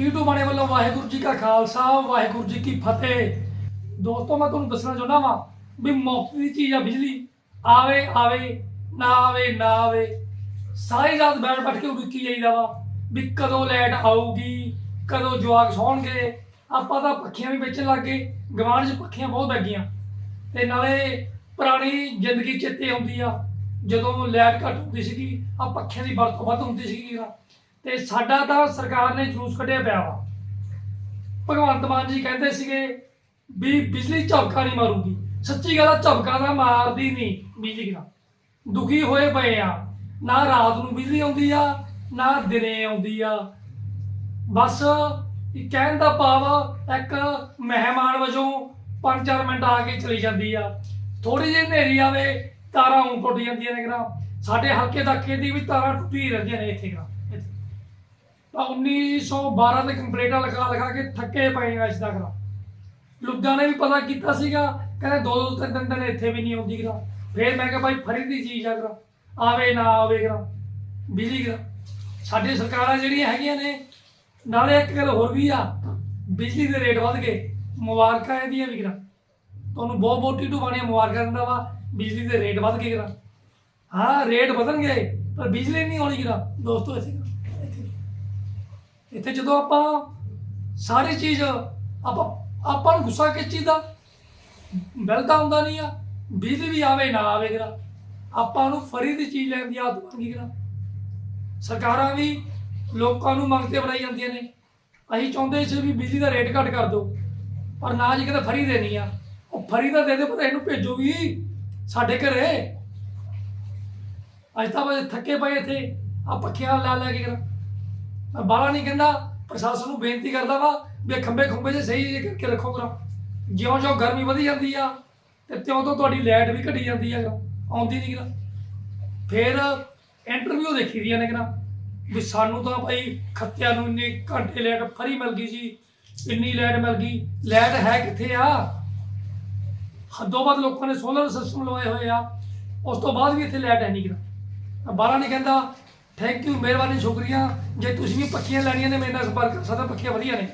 ਟੀਟੂ ਬਾਣੇ ਵੱਲੋਂ ਵਾਹਿਗੁਰੂ ਜੀ ਕਾ ਖਾਲਸਾ, ਵਾਹਿਗੁਰੂ ਜੀ ਕੀ ਫਤਿਹ। ਦੋਸਤੋ, ਮੈਂ ਤੁਹਾਨੂੰ ਦੱਸਣਾ ਚਾਹੁੰਦਾ ਵਾਂ ਵੀ ਮੁਫਤ ਦੀ ਚੀਜ਼ ਆ, ਬਿਜਲੀ। ਆਵੇ ਆਵੇ, ਨਾ ਆਵੇ ਨਾ ਆਵੇ। ਸਾਰੀ ਰਾਤ ਬੈਠ ਬੈਠ ਕੇ ਉਡੀਕੀ ਜਾਈਦਾ ਵਾ ਵੀ ਕਦੋਂ ਲਾਈਟ ਆਊਗੀ, ਕਦੋਂ ਜਵਾਕ ਸੌਣਗੇ। ਆਪਾਂ ਤਾਂ ਪੱਖੀਆਂ ਵੀ ਵੇਚਣ ਲੱਗ ਗਏ ਗਵਾਂਢ 'ਚ ਪੱਖੀਆਂ ਬਹੁਤ ਲੱਗੀਆਂ ਤੇ ਨਾਲੇ ਪੁਰਾਣੀ ਜ਼ਿੰਦਗੀ ਚੇਤੇ ਆਉਂਦੀ ਆ, ਜਦੋਂ ਲਾਈਟ ਘੱਟ ਹੁੰਦੀ ਸੀਗੀ ਆ ਪੱਖਿਆਂ ਦੀ ਵਰਤੋਂ ਵੱਧ ਹੁੰਦੀ ਸੀਗੀ ਤੇ ਸਾਡਾ ਤਾਂ ਸਰਕਾਰ ਨੇ ਜਲੂਸ ਕੱਢਿਆ ਪਿਆ ਵਾ। ਭਗਵੰਤ ਮਾਨ ਜੀ ਕਹਿੰਦੇ ਸੀਗੇ ਵੀ ਬਿਜਲੀ ਝਪਕਾ ਨਹੀਂ ਮਾਰੂਗੀ। ਸੱਚੀ ਗੱਲ ਆ, ਝਪਕਾ ਤਾਂ ਮਾਰਦੀ ਨਹੀਂ ਬਿਜਲੀ ਨਾਲ। ਦੁਖੀ ਹੋਏ ਪਏ ਆ। ਨਾ ਰਾਤ ਨੂੰ ਬਿਜਲੀ ਆਉਂਦੀ ਆ, ਨਾ ਦਿਨੇ ਆਉਂਦੀ ਆ। ਬਸ ਕਹਿਣ ਦਾ ਭਾਵ ਇੱਕ ਮਹਿਮਾਨ ਵਜੋਂ 5-4 ਮਿੰਟ ਆ ਕੇ ਚਲੀ ਜਾਂਦੀ ਆ। ਥੋੜੀ ਜਿਹੀ ਹਨੇਰੀ ਆਵੇ, ਤਾਰਾਂ ਉਂ ਟੁੱਟ ਜਾਂਦੀਆਂ ਨੇ ਗਰਾ। ਸਾਡੇ ਹਲਕੇ ਦਾ ਦੀ ਵੀ ਤਾਰਾਂ ਟੁੱਟੀ ਰਹਿੰਦੀਆਂ ਨੇ ਇੱਥੇ ਗਰਾ। ਇੱਥੇ ਤਾਂ 1912 ਦੇ ਕੰਪਲੀਟਾਂ ਲਿਖਾ ਲਿਖਾ ਕੇ ਥੱਕੇ ਪਏ ਆ ਇਸ ਦਾ ਗਰਾ ਲੁਧਿਆਣੇ ਵੀ ਪਤਾ ਕੀਤਾ ਸੀਗਾ, ਕਹਿੰਦੇ ਦੋ ਦੋ ਤਿੰਨ ਤਿੰਨ ਦਿਨ ਇੱਥੇ ਵੀ ਨਹੀਂ ਆਉਂਦੀ ਗਰਾ ਫੇਰ ਮੈਂ ਕਿਹਾ ਭਾਈ ਫਰੀ ਦੀ ਚੀਜ਼ ਆ ਗਰਾ ਆਵੇ ਨਾ ਆਵੇ ਗਰਾ ਬਿਜਲੀ ਗਰਾ ਸਾਡੀ ਸਰਕਾਰਾਂ ਜਿਹੜੀਆਂ ਹੈਗੀਆਂ ਨੇ, ਨਾਲੇ ਇੱਕ ਗੱਲ ਹੋਰ ਵੀ ਆ, ਬਿਜਲੀ ਦੇ ਰੇਟ ਵੱਧ ਗਏ। ਮੁਬਾਰਕਾਂ ਇਹਦੀਆਂ ਵੀ ਗਰਾ ਤੁਹਾਨੂੰ ਬਹੁਤ ਬਹੁਤ ਟੀਟੂ ਬਾਣੀਆਂ ਮੁਬਾਰਕਾਂ ਦਿੰਦਾ ਵਾ, ਬਿਜਲੀ ਦੇ ਰੇਟ ਵੱਧ ਗਏ ਗਰਾ ਹਾਂ, ਰੇਟ ਵਧਣਗੇ, ਪਰ ਬਿਜਲੀ ਨਹੀਂ ਆਉਣੀ ਗਰਾ ਦੋਸਤੋ ਇੱਥੇ ਇੱਥੇ ਜਦੋਂ ਆਪਾਂ ਸਾਰੀ ਚੀਜ਼ ਆਪਾਂ ਆਪਾਂ ਨੂੰ ਗੁੱਸਾ ਕਿਸ ਚੀਜ਼ ਦਾ? ਬਿੱਲ ਤਾਂ ਆਉਂਦਾ ਨਹੀਂ ਆ। ਬਿਜਲੀ ਵੀ ਆਵੇ, ਨਾ ਆਵੇ ਗਰਾ ਆਪਾਂ ਨੂੰ ਫਰੀ ਦੀ ਚੀਜ਼ ਲੈਣ ਦੀ ਆਦਤ ਬਣ ਗਈ ਗਰਾ ਸਰਕਾਰਾਂ ਵੀ ਲੋਕਾਂ ਨੂੰ ਮੰਗਤੇ ਬਣਾਈ ਜਾਂਦੀਆਂ ਨੇ। ਅਸੀਂ ਚਾਹੁੰਦੇ ਸੀ ਵੀ ਬਿਜਲੀ ਦਾ ਰੇਟ ਘੱਟ ਕਰ ਦਿਓ, ਪਰ ਨਾ ਜੀ ਕਹਿੰਦੇ ਫਰੀ ਦੇਣੀ ਆ। ਉਹ ਫਰੀ ਦਾ ਦੇ ਦਿਓ ਪਰ ਇਹਨੂੰ ਭੇਜੋ ਵੀ ਸਾਡੇ ਘਰੇ। ਅੱਜ ਤਾਂ ਬਸ ਥੱਕੇ ਪਏ ਇੱਥੇ ਆ ਪੱਖੀਆਂ ਲਾ ਲੈ ਕੇ ਕਰ ਮੈਂ ਬਾਹਲਾ ਨਹੀਂ ਕਹਿੰਦਾ, ਪ੍ਰਸ਼ਾਸਨ ਨੂੰ ਬੇਨਤੀ ਕਰਦਾ ਵਾ ਵੀ ਇਹ ਖੰਬੇ ਖੰਬੇ ਜੇ ਸਹੀ ਜਿਹੇ ਕਰਕੇ ਰੱਖੋ ਕਰਾ ਜਿਉਂ ਜਿਉਂ ਗਰਮੀ ਵਧੀ ਜਾਂਦੀ ਆ ਤੇ ਤਿਉਂ ਤੋਂ ਤੁਹਾਡੀ ਲਾਈਟ ਵੀ ਘਟੀ ਜਾਂਦੀ ਆ, ਆਉਂਦੀ ਨਹੀਂ ਗਾ ਫਿਰ ਇੰਟਰਵਿਊ ਦੇਖੀ ਦੀਆਂ ਨੇ ਕਿਨਾ ਵੀ ਸਾਨੂੰ ਤਾਂ ਭਾਈ ਖੱਤਿਆਂ ਨੂੰ ਇੰਨੇ ਘੰਟੇ ਲਾਈਟ ਫਰੀ ਮਿਲ ਗਈ ਜੀ ਇੰਨੀ ਲਾਈਟ ਮਿਲ ਗਈ। ਲਾਈਟ ਹੈ ਕਿੱਥੇ ਆ? ਹੱਦੋਂ ਵੱਧ ਲੋਕਾਂ ਨੇ ਸੋਲਰ ਸਿਸਟਮ ਲਵਾਏ ਹੋਏ ਆ। ਉਸ ਤੋਂ ਬਾਅਦ ਵੀ ਇੱਥੇ ਲਾਈਟ ਹੈ ਨਹੀਂ ਕਿਨਾ ਮੈਂ ਨਹੀਂ ਕਹਿੰਦਾ ਥੈਂਕ ਯੂ ਮਿਹਰਬਾਨੀ, ਸ਼ੁਕਰੀਆ। ਜੇ ਤੁਸੀਂ ਵੀ ਪੱਖੀਆਂ ਲੈਣੀਆਂ ਨੇ, ਮੇਰੇ ਨਾਲ ਸੰਪਰਕ ਕਰ ਸਕਦਾ ਪੱਖੀਆਂ ਵਧੀਆ ਨੇ।